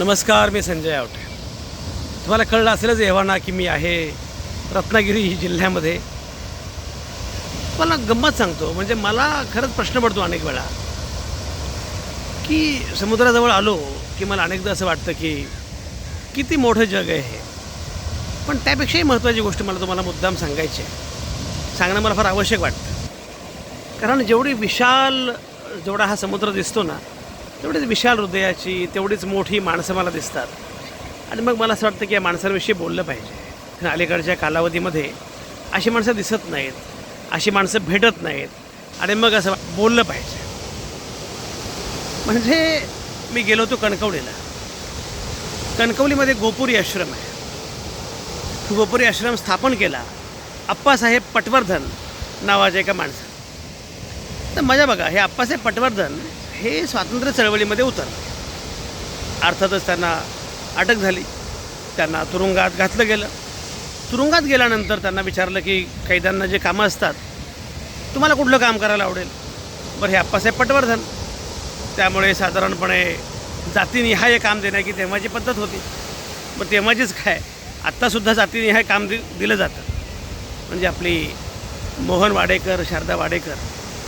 नमस्कार मी संजय आवटे. तुम्हाला कळलं असेलच एव्हाना की मी आहे रत्नागिरी जिल्ह्यामध्ये. मला गंमत सांगतो म्हणजे मला खरंच प्रश्न पडतो अनेक वेळा की समुद्राजवळ आलो की मला अनेकदा असं वाटतं की किती मोठं जग आहे हे. पण त्यापेक्षाही महत्त्वाची गोष्ट मला तुम्हाला मुद्दाम सांगायची आहे. सांगणं मला फार आवश्यक वाटतं. कारण जेवढी विशाल जेवढा हा समुद्र दिसतो ना तेवढीच विशाल हृदयाची तेवढीच मोठी माणसं मला दिसतात. आणि मग मला असं वाटतं की या माणसांविषयी बोललं पाहिजे. अलीकडच्या कालावधीमध्ये अशी माणसं दिसत नाहीत अशी माणसं भेटत नाहीत. आणि मग असं बोललं पाहिजे. म्हणजे मी गेलो होतो कणकवलीला. कणकवलीमध्ये गोपुरी आश्रम आहे. गोपुरी आश्रम स्थापन केला. अप्पासाहेब पटवर्धन नावाच्या एका माणसानं. तर मजा बघा हे अप्पासाहेब पटवर्धन हे स्वातंत्र्य चळवळीमध्ये उतरले. अर्थातच त्यांना अटक झाली. त्यांना तुरुंगात घातलं गेलं. तुरुंगात गेल्यानंतर त्यांना विचारलं की कैद्यांना जे कामं असतात तुम्हाला कुठलं काम करायला आवडेल? बरं हे आप्पासाहेब पटवर्धन. त्यामुळे साधारणपणे जातीनिहाय काम देण्याची तेव्हाची पद्धत होती. मग तेव्हाचीच काय? आत्तासुद्धा जातीनिहाय काम दि दिलं जातं. म्हणजे आपली मोहन वाडेकर शारदा वाडेकर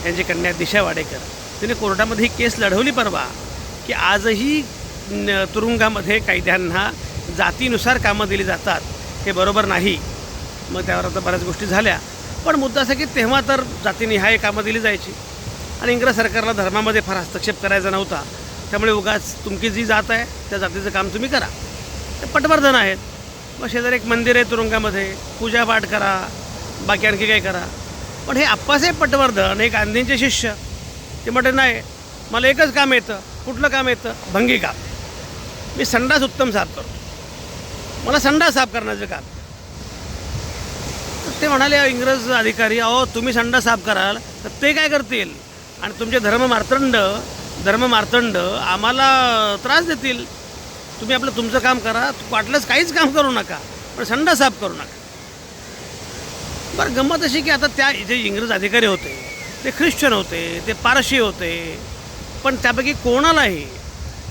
यांची कन्या दिशा वाडेकर तिने कोर्टामध्ये ही केस लढवली परवा की आजही तुरुंगामध्ये कैद्यांना जातीनुसार कामं दिली जातात. हे बरोबर नाही. मग त्यावर आता बऱ्याच गोष्टी झाल्या. पण मुद्दा असा की तेव्हा तर जातीनिहाय कामं दिली जायची. आणि इंग्रज सरकारला धर्मामध्ये फार हस्तक्षेप करायचा नव्हता. त्यामुळे उगाच तुमची जी जात आहे त्या जातीचं काम तुम्ही करा. ते पटवर्धन आहेत. मग शेजारी एक मंदिर आहे तुरुंगामध्ये. पूजापाठ करा. बाकी आणखी काही करा. पण हे आप्पासाहेब पटवर्धन हे गांधींचे शिष्य ते म्हटले नाही मला एकच काम येतं कुठलं काम येतं? भंगी काम. मी संडास उत्तम साफ करतो. मला संडास साफ करण्याचं काम. ते म्हणाले इंग्रज अधिकारी अहो तुम्ही संडास साफ कराल तर ते काय करतील? आणि तुमचे धर्म मार्तंड धर्म मार्तंड आम्हाला त्रास देतील. तुम्ही आपलं तुमचं काम करा वाटलंच काहीच काम करू नका पण संडास साफ करू नका. बरं गंमत अशी की आता त्या जे इंग्रज अधिकारी होते ते ख्रिश्चन होते ते पारशी होते. पण त्यापैकी कोणालाही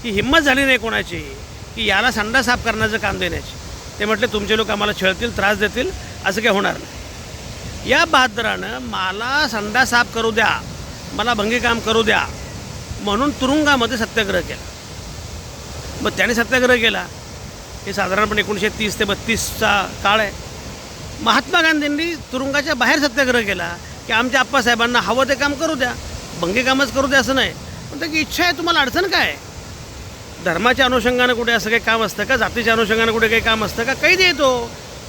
ही हिंमत झाली नाही कोणाची की याला संडा साफ करण्याचं काम देण्याची. ते म्हटले तुमचे लोक आम्हाला छळतील त्रास देतील असं काही होणार नाही. या बहादरानं मला संडा साफ करू द्या मला भंगी काम करू द्या म्हणून तुरुंगामध्ये सत्याग्रह केला. मग त्याने सत्याग्रह केला. हे साधारणपणे एकोणीसशे तीस ते बत्तीसचा काळ आहे. महात्मा गांधींनी तुरुंगाच्या बाहेर सत्याग्रह केला. की आमच्या आप्पासाहेबांना हवं ते काम करू द्या भंगी कामच करू द्या असं नाही. पण त्याची इच्छा आहे तुम्हाला अडचण काय धर्माच्या अनुषंगानं कुठे असं काही काम असतं का? जातीच्या अनुषंगानं कुठे काही काम असतं का? काही येतो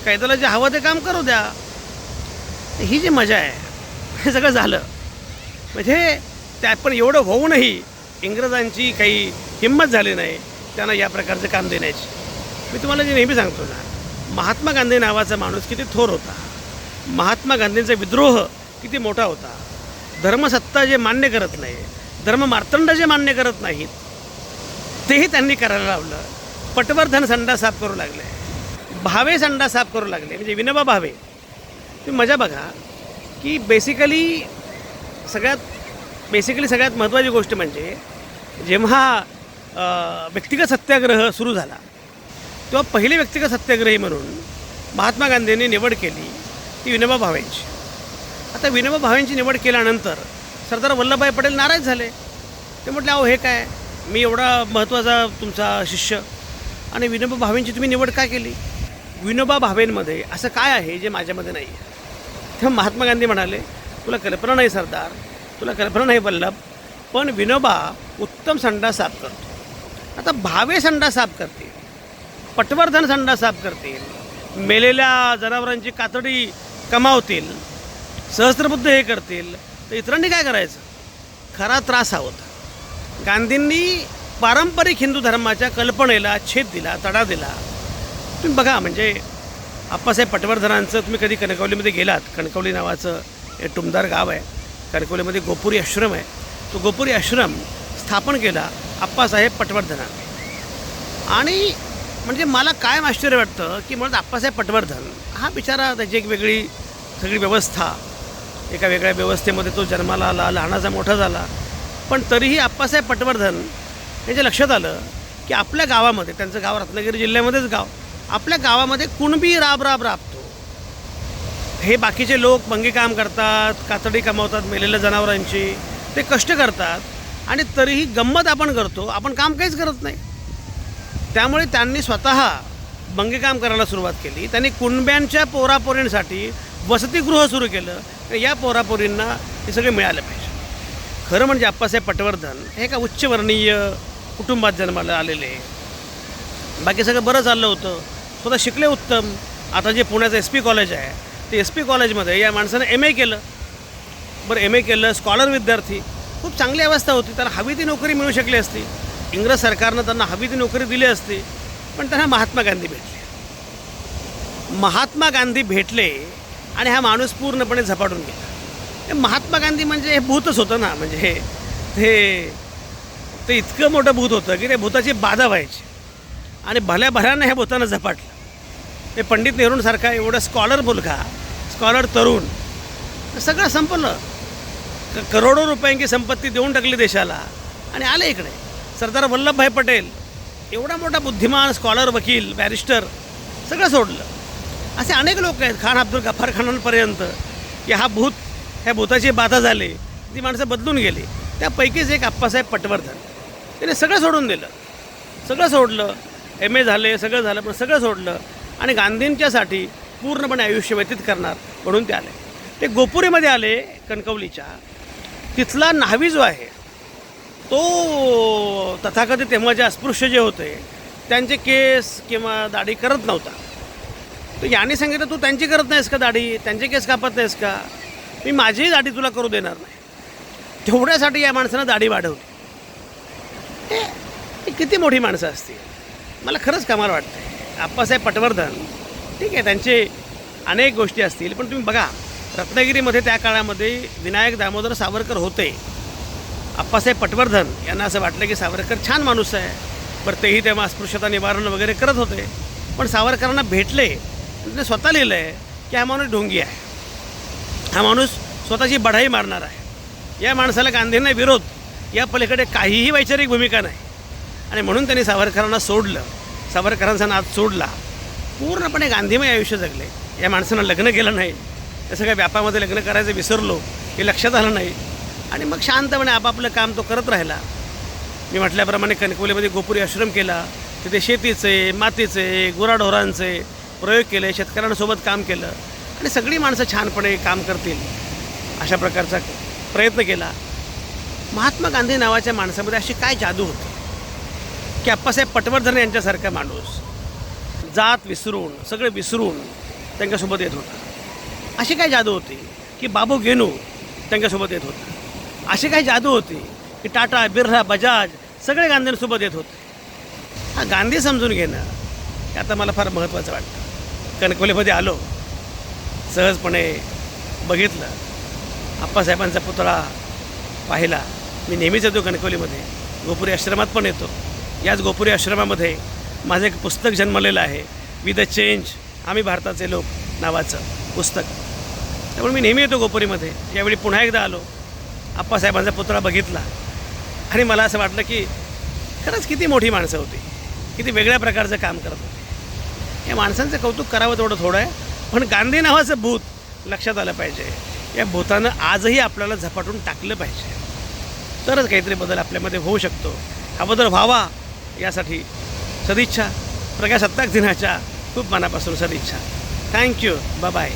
कैद्याला जे हवं ते काम करू द्या. ही जी मजा आहे हे सगळं झालं. म्हणजे त्यात पण एवढं होऊनही इंग्रजांची काही हिंमत झाली नाही त्यांना या प्रकारचं काम देण्याची. मी तुम्हाला जे नेहमी सांगतो ना महात्मा गांधी नावाचा माणूस किती थोर होता. महात्मा गांधींचा विद्रोह किती मोठा होता. धर्मसत्ता जे मान्य करत नाही धर्म मार्तंड जे मान्य करत नाहीत तेही त्यांनी करायला लावलं. पटवर्धन संडा साफ करू लागले. भावे संडा साफ करू लागले. म्हणजे विनोबा भावे. तुम्ही मजा बघा की बेसिकली सगळ्यात बेसिकली सगळ्यात महत्त्वाची गोष्ट म्हणजे जेव्हा व्यक्तिगत सत्याग्रह सुरू झाला तेव्हा पहिले व्यक्तिगत सत्याग्रही म्हणून महात्मा गांधींनी निवड केली ती विनोबा भावेंची. आता विनोबा भावेंची निवड केल्यानंतर सरदार वल्लभभाई पटेल नाराज झाले. ते म्हटले अहो हे काय? मी एवढा महत्त्वाचा तुमचा शिष्य. आणि विनोबा भावेंची तुम्ही निवड का केली? विनोबा भावेंमध्ये असं काय आहे जे माझ्यामध्ये नाही आहे तेव्हा महात्मा गांधी म्हणाले तुला कल्पना नाही सरदार तुला कल्पना नाही वल्लभ पण विनोबा उत्तम संडा साफ करतो. आता भावे संडा साफ करतील पटवर्धन संडा साफ करतील मेलेल्या जनावरांची कातडी कमावतील सहस्त्रबुद्ध हे करतील. तर इतरांनी काय करायचं? खरा त्रास हा होता. गांधींनी पारंपरिक हिंदू धर्माच्या कल्पनेला छेद दिला तडा दिला. तुम्ही बघा म्हणजे आप्पासाहेब पटवर्धनांचं तुम्ही कधी कणकवलीमध्ये गेलात? कणकवली नावाचं हे टुमदार गाव आहे. कणकवलीमध्ये गोपुरी आश्रम आहे. तो गोपुरी आश्रम स्थापन केला आप्पासाहेब पटवर्धनांनी. आणि म्हणजे मला कायम आश्चर्य वाटतं की म्हणत आप्पासाहेब पटवर्धन हा बिचारा त्याची एक वेगळी सगळी व्यवस्था एका वेगळ्या व्यवस्थेमध्ये तो जन्माला आला लहानाचा मोठा झाला. पण तरीही आप्पासाहेब पटवर्धन यांच्या लक्षात आलं की आपल्या गावामध्ये त्यांचं गाव रत्नागिरी जिल्ह्यामध्येच गाव आपल्या गावामध्ये कुणबी राब राब राबतो हे बाकीचे लोक मंगी काम करतात कातडी कमावतात मेलेल्या जनावरांची ते कष्ट करतात आणि तरीही गंमत आपण करतो आपण काम काहीच करत नाही. त्यामुळे त्यांनी स्वतः बंगीकाम करायला सुरुवात केली. त्यांनी कुणब्यांच्या पोरापोरींसाठी वसतिगृह सुरू केलं. या पोरापोरींना हे सगळे मिळालं पाहिजे. खरं म्हणजे आप्पासाहेब पटवर्धन हे एका उच्चवर्णीय कुटुंबात जन्माला आलेले. बाकी सगळं बरं चाललं होतं. स्वतः शिकले उत्तम. आता जे पुण्याचं एस पी कॉलेज आहे ते एस पी कॉलेजमध्ये या माणसानं एम ए केलं. बरं एम ए केलं स्कॉलर विद्यार्थी. खूप चांगली अवस्था होती. त्याला हवी ती नोकरी मिळू शकली असती. इंग्रज सरकारनं त्यांना हवी ती नोकरी दिली असती. पण त्यांना महात्मा गांधी भेटले. महात्मा गांधी भेटले आणि हा माणूस पूर्णपणे झपाटून गेला. महात्मा गांधी म्हणजे हे भूतच होतं ना म्हणजे हे ते ते इतकं मोठं भूत होतं की ते भूताची बाधा व्हायची. आणि भल्या भल्यानं ह्या भूतानं झपाटलं. ते पंडित नेहरूंसारखा एवढं स्कॉलर मुलगा स्कॉलर तरुण सगळं संपलं. क- करोडो रुपयांची संपत्ती देऊन टाकली देशाला. आणि आले इकडे. सरदार वल्लभभाई पटेल एवढा मोठा बुद्धिमान स्कॉलर वकील बॅरिस्टर सगळं सोडलं. असे अनेक लोक आहेत खान अब्दुल गफार खानांपर्यंत की हा भूत ह्या भूताची बाधा झाली ती माणसं बदलून गेली. त्यापैकीच एक आप्पासाहेब पटवर्धन. त्याने सगळं सोडून दिलं. सगळं सोडलं. एम ए झाले सगळं झालं पण सगळं सोडलं. आणि गांधींच्यासाठी पूर्णपणे आयुष्य व्यतीत करणार म्हणून ते आले. ते गोपुरीमध्ये आले कणकवलीच्या. तिथला न्हावी जो आहे तो तथाकथित तेव्हा जे अस्पृश्य जे होते त्यांचे केस किंवा दाढी करत नव्हता. तर याने सांगितलं तू त्यांची करत नाहीस का दाढी? त्यांचे केस कापत नाहीस का? मी माझीही दाढी तुला करू देणार नाही. तेवढ्यासाठी या माणसानं दाढी वाढवली. हे किती मोठी माणसं असतील? मला खरंच कमाल वाटते आप्पासाहेब पटवर्धन ठीक आहे त्यांचे अनेक गोष्टी असतील पण तुम्ही बघा रत्नागिरीमध्ये त्या काळामध्ये विनायक दामोदर सावरकर होते. आप्पासाहेब पटवर्धन यांना असं वाटलं की सावरकर छान माणूस आहे. बरं तेही तेव्हा अस्पृश्यता निवारण वगैरे करत होते. पण सावरकरांना भेटले ते स्वतः लिहिलं आहे की हा माणूस ढोंगी आहे हा। माणूस स्वतःची बढाई मारणार आहे या माणसाला गांधींना विरोध। या पलीकडे काहीही वैचारिक भूमिका नाही। आणि म्हणून त्यांनी सावरकरांना सोडलं। सावरकरांचा नाद सोडला। पूर्णपणे गांधीमय आयुष्य जगले। या माणसानं लग्न केलं नाही। त्या सगळ्या व्यापामध्ये लग्न करायचं विसरलो हे लक्षात आलं नाही। आणि मग शांतपणे आपापलं काम तो करत राहिला। मी म्हटल्याप्रमाणे कणकवलीमध्ये गोपुरी आश्रम केला। तिथे शेतीचे मातीचे गुराढोरांचे प्रयोग केले शेतकऱ्यांसोबत काम केलं आणि सगळी माणसं छानपणे काम करतील अशा प्रकारचा प्रयत्न केला. महात्मा गांधी नावाच्या माणसामध्ये अशी काय जादू होती? की अप्पासाहेब पटवर्धन यांच्यासारखा माणूस जात विसरून सगळे विसरून त्यांच्यासोबत येत होता. अशी काय जादू होती? की बाबू गेनू त्यांच्यासोबत येत होता. अशी काय जादू होती? की टाटा बिर्ला बजाज सगळे गांधींसोबत येत होते. हा गांधी समजून घेणं हे आता मला फार महत्त्वाचं वाटतं. कणकवलीमध्ये आलो सहजपणे बघितलं. आप्पासाहेबांचा पुतळा पाहिला. मी नेहमीच येतो कणकवलीमध्ये. गोपुरी आश्रमात पण येतो. याच गोपुरी आश्रमामध्ये माझं एक पुस्तक जन्मलेलं आहे. विद अ चेंज आम्ही भारताचे लोक नावाचं पुस्तक. त्यामुळे मी नेहमी येतो गोपुरीमध्ये. यावेळी पुन्हा एकदा आलो. आप्पासाहेबांचा पुतळा बघितला. आणि मला असं वाटलं की खरंच किती मोठी माणसं होती. किती वेगळ्या प्रकारचं काम करत होती. या माणसांचं कौतुक करावं तेवढं थोडं आहे. पण गांधी नावाचं भूत लक्षात आलं पाहिजे. या भूतानं आजही आपल्याला झपाटून टाकलं पाहिजे. तरच काहीतरी बदल आपल्यामध्ये होऊ शकतो. हा बदल व्हावा यासाठी सदिच्छा. प्रजासत्ताक दिनाच्या खूप मनापासून सदिच्छा. Thank you. बाय.